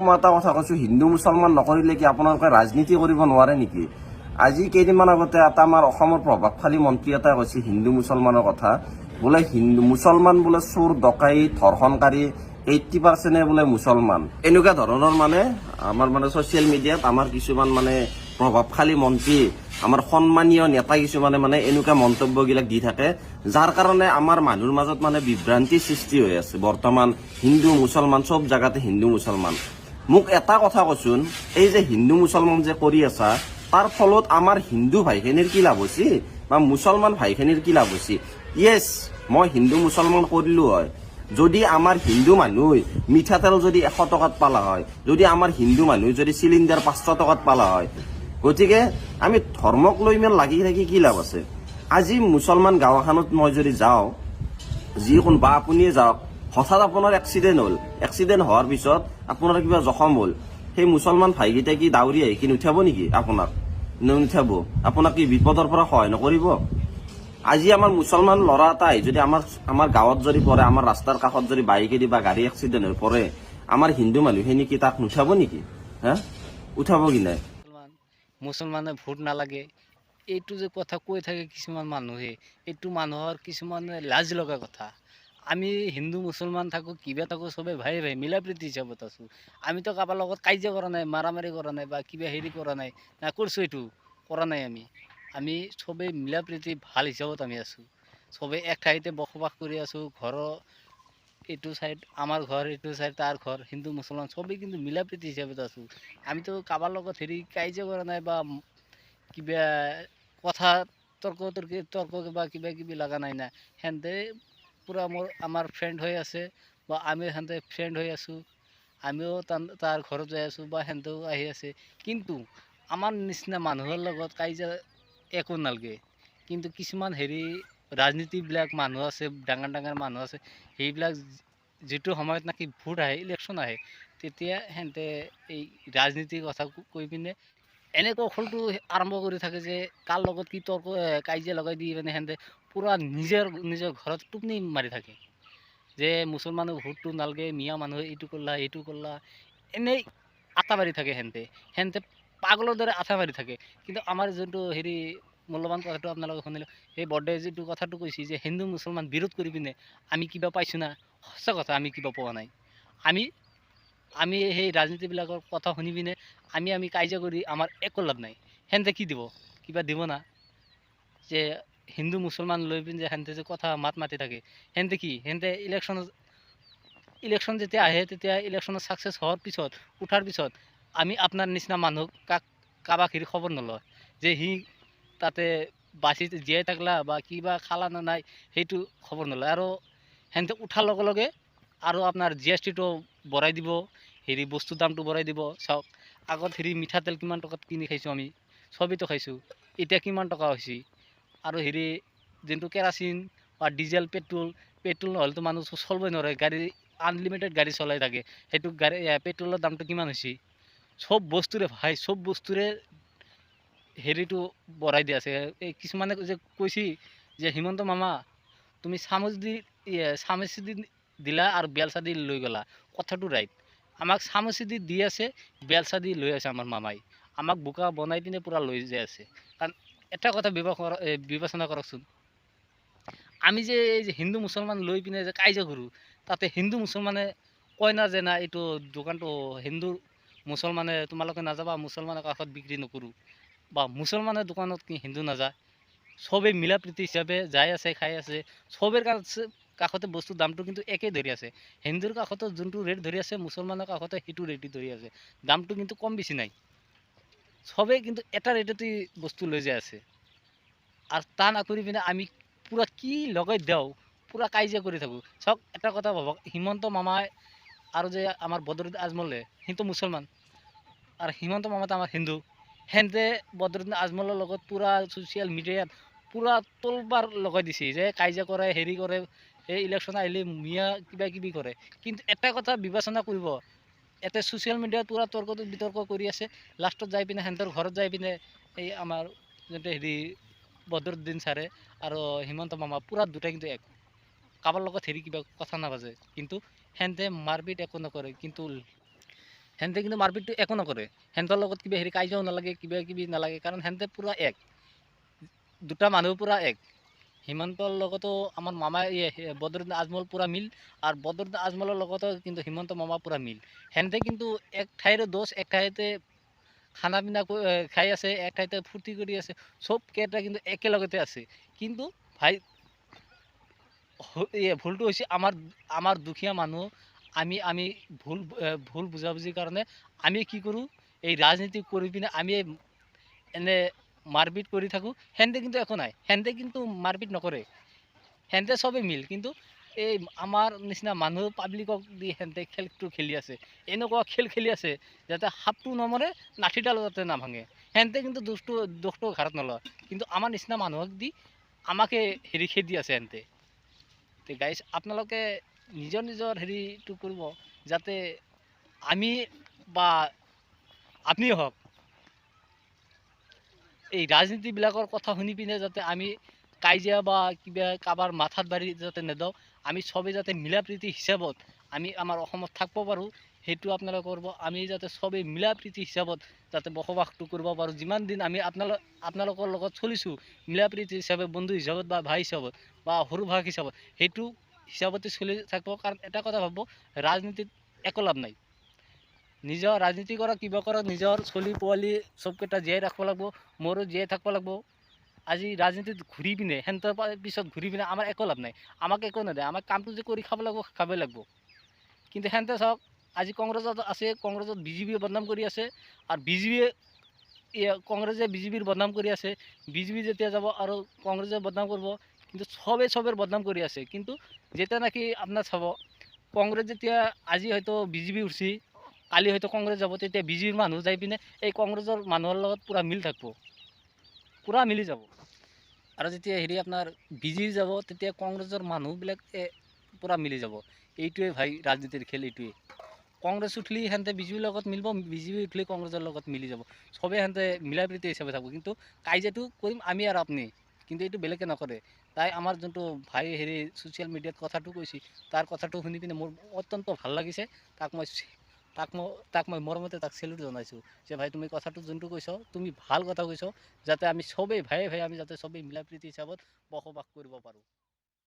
এটা কথা কৈছো, হিন্দু মুছলমান নকৰিলে কি আপোনালোকে ৰাজনীতি কৰিব নোৱাৰে নেকি? আজি কেইদিনমান আগতে এটা আমাৰ অসমৰ প্ৰভাৱশালী মন্ত্ৰী এটাই কৈছে হিন্দু মুছলমানৰ কথা। বোলে হিন্দু মুছলমান বোলে চোৰ, ডকাই, ধৰ্ষণকাৰী, এইট্টি পাৰ্চেণ্টে বোলে মুছলমান। এনেকুৱা ধৰণৰ মানে আমাৰ মানে ছচিয়েল মিডিয়াত আমাৰ কিছুমান মানে প্ৰভাৱশালী মন্ত্ৰী, আমাৰ সন্মানীয় নেতা কিছুমানে মানে এনেকুৱা মন্তব্যবিলাক দি থাকে, যাৰ কাৰণে আমাৰ মানুহৰ মাজত মানে বিভ্ৰান্তিৰ সৃষ্টি হৈ আছে। বৰ্তমান হিন্দু মুছলমান, চব জাগাতে হিন্দু মুছলমান। মোক এটা কথা কচোন, এই যে হিন্দু মুছলমান যে কৰি আছা, তাৰ ফলত আমাৰ হিন্দু ভাইখিনিৰ কি লাভ হৈছে? বা মুছলমান ভাইখিনিৰ কি লাভ হৈছে? য়েছ মই হিন্দু মুছলমান কৰিলো হয়। যদি আমাৰ হিন্দু মানুহ মিঠাতেল যদি এশ টকাত পালা হয়, যদি আমাৰ হিন্দু মানুহ যদি চিলিণ্ডাৰ পাঁচশো টকাত পালা হয়, গতিকে আমি ধৰ্মক লৈ ইমান লাগি থাকি কি লাভ আছে? আজি মুছলমান গাঁও এখনত মই যদি যাওঁ, যিকোনো বা আপুনিয়ে যাওক হঠাৎ আপোনাৰ এক্সিডেণ্ট হ'ল। এক্সিডেণ্ট হোৱাৰ পিছত আপোনাৰ কিবা জখম হ'ল। সেই মুছলমান ভাইকেইটাই কি দাউৰি আহি কি নুঠাব নেকি আপোনাক নুঠাব আপোনাক কি বিপদৰ পৰা সহায় নকৰিব? আজি আমাৰ মুছলমান ল'ৰা এটা আহি যদি আমাৰ আমাৰ গাঁৱত যদি পৰে, আমাৰ ৰাস্তাৰ কাষত যদি বাইকেদি বা গাড়ী এক্সিডেণ্ট হৈ পৰে, আমাৰ হিন্দু মানুহখিনি কি তাক নুঠাব নেকি? হা? উঠাব কি নাই? মুছলমানে ভোট নালাগে। এইটো যে কথা কৈ থাকে কিছুমান মানুহে, এইটো মানুহৰ কিছুমানে লাজ লগা কথা। আমি হিন্দু মুছলমান থাকোঁ, কিবা থাকোঁ চবে ভাই ভাই মিলা প্ৰীতি হিচাপত আছোঁ। আমিতো কাৰোবাৰ লগত কাজিয়া কৰা নাই, মাৰামাৰি কৰা নাই বা কিবা হেৰি কৰা নাই, না কৰিছোঁ এইটো, কৰা নাই আমি। আমি চবেই মিলা প্ৰীতি ভালো হিচাপত আমি আছোঁ। চবেই এক ঠাইতে বসবাস কৰি আছোঁ, ঘৰৰ এইটো চাইড আমাৰ ঘৰ, এইটো চাইড তাৰ ঘৰ, হিন্দু, মুছলমান চবেই কিন্তু মিলা প্ৰীতি হিচাপত আছোঁ। আমিতো কাৰোবাৰ লগত হেৰি কাজিয়া কৰা নাই বা কিবা কথা তৰ্ক তৰ্কি তৰ্ক বা কিবা কিবি লগা নাই না। সেহেঁতে পূৰা মোৰ, আমাৰ ফ্ৰেণ্ড হৈ আছে বা আমি সেহেঁতে ফ্ৰেণ্ড হৈ আছোঁ, আমিও তাৰ ঘৰত যাই আছোঁ বা সেহেঁতেও আহি আছে। কিন্তু আমাৰ নিচিনা মানুহৰ লগত কাজিয়া একো নালাগে। কিন্তু কিছুমান হেৰি ৰাজনীতিবিলাক মানুহ আছে, ডাঙৰ ডাঙৰ মানুহ আছে, সেইবিলাক যিটো সময়ত নেকি ভোট আহে ইলেকশ্যন আহে, তেতিয়া সেহেঁতে এই ৰাজনীতিৰ কথা ক- পিনে এনে কৌশলটো আৰম্ভ কৰি থাকে যে কাৰ লগত কি তৰ্ক কাজিয়া লগাই দি মানে সেহেঁতে পূৰা নিজৰ নিজৰ ঘৰত টোপনি মাৰি থাকে। যে মুছলমানৰ ভোটটো নালাগে, মিয়া মানুহে এইটো কৰলা এইটো কৰলা, এনেই আটা মাৰি থাকে সেহেঁতে। সেহেঁতে পাগলৰ দৰে আঠা মাৰি থাকে। কিন্তু আমাৰ যোনটো হেৰি মূল্যৱান কথাটো আপোনালোকে শুনিলে, সেই বৰ্ডে যিটো কথাটো কৈছে যে হিন্দু, মুছলমান বিৰোধ কৰি পিনে আমি কিবা পাইছোঁ না, সঁচা কথা আমি কিবা পোৱা নাই। আমি আমি সেই ৰাজনীতিবিলাকৰ কথা শুনি পিনে আমি আমি কাজিয়া কৰি আমাৰ একো লাভ নাই। সেহেঁতে কি দিব? কিবা দিব না? যে হিন্দু মুছলমান লৈ পিনে সেহেঁতে যে কথা মাত মাতি থাকে সেহেঁতে কি? সেহেঁতে ইলেকশ্যনত ইলেকশ্যন যেতিয়া আহে তেতিয়া ইলেকশ্যনত ছাকচেছ হোৱাৰ পিছত উঠাৰ পিছত আমি আপোনাৰ নিচিনা মানুহ কাক কাৰোবাক হেৰি খবৰ নলয়। যে সি তাতে বাচি জীয়াই থাকলা বা কিবা খালা নে নাই সেইটো খবৰ নলয়। আৰু সেহেঁতে উঠাৰ লগে লগে আৰু আপোনাৰ জি এছ টিটো বঢ়াই দিব হেৰি বস্তুৰ দামটো বঢ়াই দিব। চাওক আগত হেৰি মিঠাতেল কিমান টকাত কিনি খাইছোঁ আমি চবেইতো খাইছোঁ। এতিয়া কিমান টকা হৈছে? আৰু হেৰি যোনটো কেৰাচিন বা ডিজেল পেট্ৰল পেট্ৰল নহ'লেতো মানুহ চলিবই নোৱাৰে গাড়ী আনলিমিটেড গাড়ী চলাই থাকে। সেইটো গাড়ী পেট্ৰলৰ দামটো কিমান হৈছে? চব বস্তুৰে ভাই চব বস্তুৰে হেৰিটো বঢ়াই দি আছে। এই কিছুমানে যে কৈছে যে হিমন্ত মামা তুমি চামুচ দি ইয়ে, দি দিলা আৰু বেলচা দি লৈ গ'লা। কথাটো ৰাইট আমাক চামুচে দি দি আছে বেলচা দি লৈ আছে আমাৰ মামাই। আমাক বোকা বনাই পিনে পূৰা লৈ যাই আছে। কাৰণ এটা কথা বিবেচনা কৰকচোন। আমি যে এই যে হিন্দু মুছলমান লৈ পিনে যে কাজিয়া কৰোঁ তাতে হিন্দু মুছলমানে কয় না যে না, এইটো দোকানটো হিন্দু মুছলমানে তোমালোকে নাযাবা, মুছলমানৰ কাষত বিক্ৰী নকৰোঁ। বা মুছলমানৰ দোকানত কি হিন্দু নাযায়? চবেই মিলা প্ৰীতি হিচাপে যাই আছে, খাই আছে। চবেই কাছে, কাষতে বস্তুৰ দামটো কিন্তু একেই ধৰি আছে। হিন্দুৰ কাষতো যোনটো ৰেট ধৰি আছে, মুছলমানৰ কাষতে সেইটো ৰেটেই ধৰি আছে। দামটো কিন্তু কম বেছি নাই। চবেই কিন্তু এটা ৰেটতে বস্তু লৈ যাই আছে। আৰু তাৰ নকৰি পিনে আমি পূৰা কি লগাই দিওঁ পূৰা কাজিয়া কৰি থাকোঁ। চাওক এটা কথা ভাবক হিমন্ত মামাই আৰু যে আমাৰ বদৰুদ্দিন আজমলে সিটো মুছলমান আৰু হিমন্ত মামাটো আমাৰ হিন্দু সেহেঁতে বদৰুদ্দিন আজমলৰ লগত পূৰা ছ'চিয়েল মিডিয়াত পূৰা তলবাৰ লগাই দিছে যে কাজিয়া কৰে হেৰি কৰে এই ইলেকশ্যন আহিলে মিয়া কিবা কিবি কৰে। কিন্তু এটা কথা বিবেচনা কৰিব ইয়াতে ছ'চিয়েল মিডিয়াত পূৰা তৰ্ক বিতৰ্ক কৰি আছে। লাষ্টত যাই পিনে সিহঁতৰ ঘৰত যাই পিনে এই আমাৰ যোনটো হেৰি বদৰুদ্দিন ছাৰে আৰু হিমন্ত মামা, পূৰা দুটাই কিন্তু এক। কাৰোবাৰ লগত হেৰি কিবা কথা নাবাজে, কিন্তু সেহেঁতে মাৰপিট একো নকৰে, কিন্তু সেহেঁতে কিন্তু মাৰপিটটো একো নকৰে। সেহেঁতৰ লগত কিবা হেৰি কাজিয়াও নালাগে কিবা কিবি নালাগে, কাৰণ সেহেঁতে পূৰা এক। দুটা মানুহ পূৰা এক। হিমন্তৰ লগতো আমাৰ মামা বদৰুদ্দিন আজমল পূৰা মিল আৰু বদৰুদ্দিন আজমলৰ লগতো কিন্তু হিমন্ত মামা পূৰা মিল। সেহেঁতে কিন্তু এক ঠাইৰে দোষ এক ঠাইতে খানা পিনা খাই আছে এক ঠাইতে ফূৰ্তি কৰি আছে চব কেইটা কিন্তু একেলগতে আছে। কিন্তু ভাই ভুলটো হৈছে আমাৰ আমাৰ দুখীয়া মানুহ আমি আমি ভুল ভুল বুজাবুজিৰ কাৰণে আমি কি কৰোঁ এই ৰাজনীতি কৰি পিনে আমি এনে মাৰপিট কৰি থাকোঁ সেহেঁতে কিন্তু একো নাই সেহেঁতে কিন্তু মাৰপিট নকৰে। সেহেঁতে চবেই মিল, কিন্তু এই আমাৰ নিচিনা মানুহ পাব্লিকক দি সেহেঁতে খেলটো খেলি আছে, এনেকুৱা খেল খেলি আছে যাতে সাপটো নমৰে, লাঠিডাল যাতে নাভাঙে। সেহেঁতে কিন্তু দোষটো দোষটো ঘাৰত নলয়, কিন্তু আমাৰ নিচিনা মানুহক দি আমাকে হেৰি খেদি আছে সেহেঁতে তে গাইছ আপোনালোকে নিজৰ নিজৰ হেৰিটো কৰিব, যাতে আমি বা আপুনি হওক এই ৰাজনীতিবিলাকৰ কথা শুনি পিনে যাতে আমি কাজিয়া বা কিবা কাৰোবাৰ মাথাত বাঢ়ি যাতে নেদাওঁ আমি চবেই যাতে মিলা প্ৰীতি হিচাপত আমি আমাৰ অসমত থাকিব পাৰোঁ, সেইটো আপোনালোকে কৰিব। আমি যাতে চবেই মিলা প্ৰীতি হিচাপত যাতে বসবাসটো কৰিব পাৰোঁ। যিমান দিন আমি আপোনালোক আপোনালোকৰ লগত চলিছোঁ, মিলা প্ৰীতি হিচাপে, বন্ধু হিচাপত বা ভাই হিচাপত বা সৰু ভাগ হিচাপত, সেইটো হিচাপতে চলি থাকিব। কাৰণ এটা কথা ভাবব ৰাজনীতিত একো লাভ নাই। নিজৰ ৰাজনীতি কৰা কিবা কৰা নিজৰ চলি পোৱালি চবকেইটা জীয়াই ৰাখিব লাগিব, মোৰো জীয়াই থাকিব লাগিব। আজি ৰাজনীতিত ঘূৰি পিনে, সেন্তৰ পিছত ঘূৰি পিনে আমাৰ একো লাভ নাই। আমাক একো নেদে, আমাক কামটো যে কৰি খাব লাগিব, খাবই লাগিব। কিন্তু সেন্তে চাওক, আজি কংগ্ৰেছত আছে, কংগ্ৰেছত বিজেপিয়ে বদনাম কৰি আছে, আৰু বিজেপিয়ে কংগ্ৰেছে বিজেপিৰ বদনাম কৰি আছে। বিজেপি যেতিয়া যাব আৰু কংগ্ৰেছে বদনাম কৰিব, কিন্তু চবেই চবেৰ বদনাম কৰি আছে। কিন্তু যেতিয়া নেকি আপোনাৰ চাব, কংগ্ৰেছ যেতিয়া আজি হয়তো বিজেপি উঠছি কালি হয়তো কংগ্ৰেছ যাব তেতিয়া বিজেপিৰ মানুহ যাই পিনে এই কংগ্ৰেছৰ মানুহৰ লগত পূৰা মিল থাকিব। পূৰা মিলি যাব। আৰু যেতিয়া হেৰি আপোনাৰ বিজেপি যাব তেতিয়া কংগ্ৰেছৰ মানুহবিলাক পূৰা মিলি যাব। এইটোৱে ভাই ৰাজনীতিৰ খেল এইটোৱে। কংগ্ৰেছ উঠলি সেহেঁতে বিজেপিৰ লগত মিলিব বিজেপি উঠলি কংগ্ৰেছৰ লগত মিলি যাব। চবেই সেহেঁতে মিলা প্ৰীতি হিচাপে থাকিব। কিন্তু কাজিয়াটো কৰিম আমি আৰু আপুনি। কিন্তু এইটো বেলেগে নকৰে। তাই আমাৰ যোনটো ভাই হেৰি ছ'চিয়েল মিডিয়াত কথাটো কৈছে তাৰ কথাটো শুনি পিনে মোৰ অত্যন্ত ভাল লাগিছে। তাক মই তাক মই তাক মই মৰমতে তাক চেলুট জনাইছোঁ যে ভাই তুমি কথাটো যোনটো কৈছ তুমি ভাল কথা কৈছ যাতে আমি চবেই ভায়ে ভায়ে আমি যাতে চবেই মিলা প্ৰীতি হিচাপত বসবাস কৰিব পাৰোঁ।